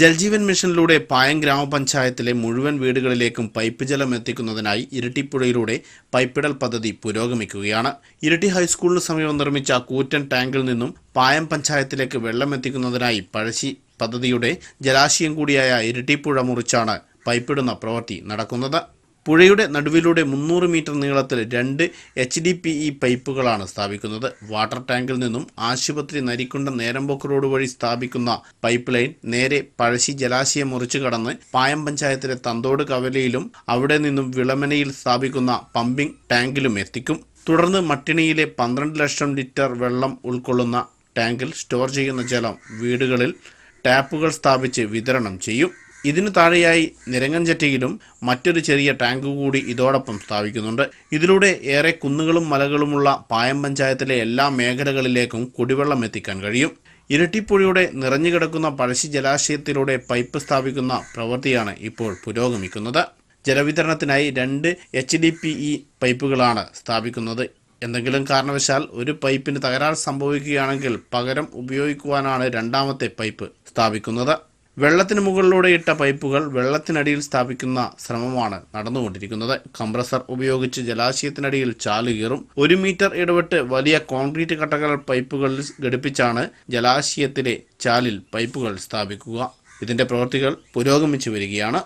ജൽജീവൻ മിഷനിലൂടെ പായം ഗ്രാമപഞ്ചായത്തിലെ മുഴുവൻ വീടുകളിലേക്കും പൈപ്പ് ജലം എത്തിക്കുന്നതിനായി ഇരട്ടിപ്പുഴയിലൂടെ പൈപ്പിടൽ പദ്ധതി പുരോഗമിക്കുകയാണ്. ഇരട്ടി ഹൈസ്കൂളിന് സമീപം നിർമ്മിച്ച കൂറ്റൻ ടാങ്കിൽ നിന്നും പായം പഞ്ചായത്തിലേക്ക് വെള്ളം എത്തിക്കുന്നതിനായി പഴശ്ശി പദ്ധതിയുടെ ജലാശയം കൂടിയായ ഇരട്ടിപ്പുഴ മുറിച്ചാണ് പൈപ്പിടുന്ന പ്രവൃത്തി നടക്കുന്നത്. പുഴയുടെ നടുവിലൂടെ മുന്നൂറ് മീറ്റർ നീളത്തിൽ രണ്ട് എച്ച് ഡി പി ഇ പൈപ്പുകളാണ് സ്ഥാപിക്കുന്നത്. വാട്ടർ ടാങ്കിൽ നിന്നും ആശുപത്രി നരിക്കുണ്ടം നേരമ്പോക്ക് റോഡ് വഴി സ്ഥാപിക്കുന്ന പൈപ്പ് ലൈൻ നേരെ പഴശ്ശി ജലാശയം മുറിച്ചു കടന്ന് പായം പഞ്ചായത്തിലെ തന്തോട് കവലയിലും അവിടെ നിന്നും വിളമനയിൽ സ്ഥാപിക്കുന്ന പമ്പിംഗ് ടാങ്കിലും എത്തിക്കും. തുടർന്ന് മട്ടിണിയിലെ പന്ത്രണ്ട് ലക്ഷം ലിറ്റർ വെള്ളം ഉൾക്കൊള്ളുന്ന ടാങ്കിൽ സ്റ്റോർ ചെയ്യുന്ന ജലം വീടുകളിൽ ടാപ്പുകൾ സ്ഥാപിച്ച് വിതരണം ചെയ്യും. ഇതിനു താഴെയായി നിരങ്ങൻചട്ടിയിലും മറ്റൊരു ചെറിയ ടാങ്ക് കൂടി ഇതോടൊപ്പം സ്ഥാപിക്കുന്നുണ്ട്. ഇതിലൂടെ ഏറെ കുന്നുകളും മലകളുമുള്ള പായം പഞ്ചായത്തിലെ എല്ലാ മേഖലകളിലേക്കും കുടിവെള്ളം എത്തിക്കാൻ കഴിയും. ഇരട്ടിപ്പുഴയുടെ നിറഞ്ഞുകിടക്കുന്ന പഴശ്ശി ജലാശയത്തിലൂടെ പൈപ്പ് സ്ഥാപിക്കുന്ന പ്രവൃത്തിയാണ് ഇപ്പോൾ പുരോഗമിക്കുന്നത്. ജലവിതരണത്തിനായി രണ്ട് എച്ച് ഡി പി ഇ പൈപ്പുകളാണ് സ്ഥാപിക്കുന്നത്. എന്തെങ്കിലും കാരണവശാൽ ഒരു പൈപ്പിന് തകരാർ സംഭവിക്കുകയാണെങ്കിൽ പകരം ഉപയോഗിക്കുവാനാണ് രണ്ടാമത്തെ പൈപ്പ് സ്ഥാപിക്കുന്നത്. വെള്ളത്തിന് മുകളിലൂടെ ഇട്ട പൈപ്പുകൾ വെള്ളത്തിനടിയിൽ സ്ഥാപിക്കുന്ന ശ്രമമാണ് നടന്നുകൊണ്ടിരിക്കുന്നത്. കംപ്രസർ ഉപയോഗിച്ച് ജലാശയത്തിനടിയിൽ ചാൽ കീറും. ഒരു മീറ്റർ ഇടവിട്ട് വലിയ കോൺക്രീറ്റ് കട്ടകൾ പൈപ്പുകളിൽ ഘടിപ്പിച്ചാണ് ജലാശയത്തിലെ ചാലിൽ പൈപ്പുകൾ സ്ഥാപിക്കുക. ഇതിന്റെ പ്രവൃത്തികൾ പുരോഗമിച്ചു വരികയാണ്.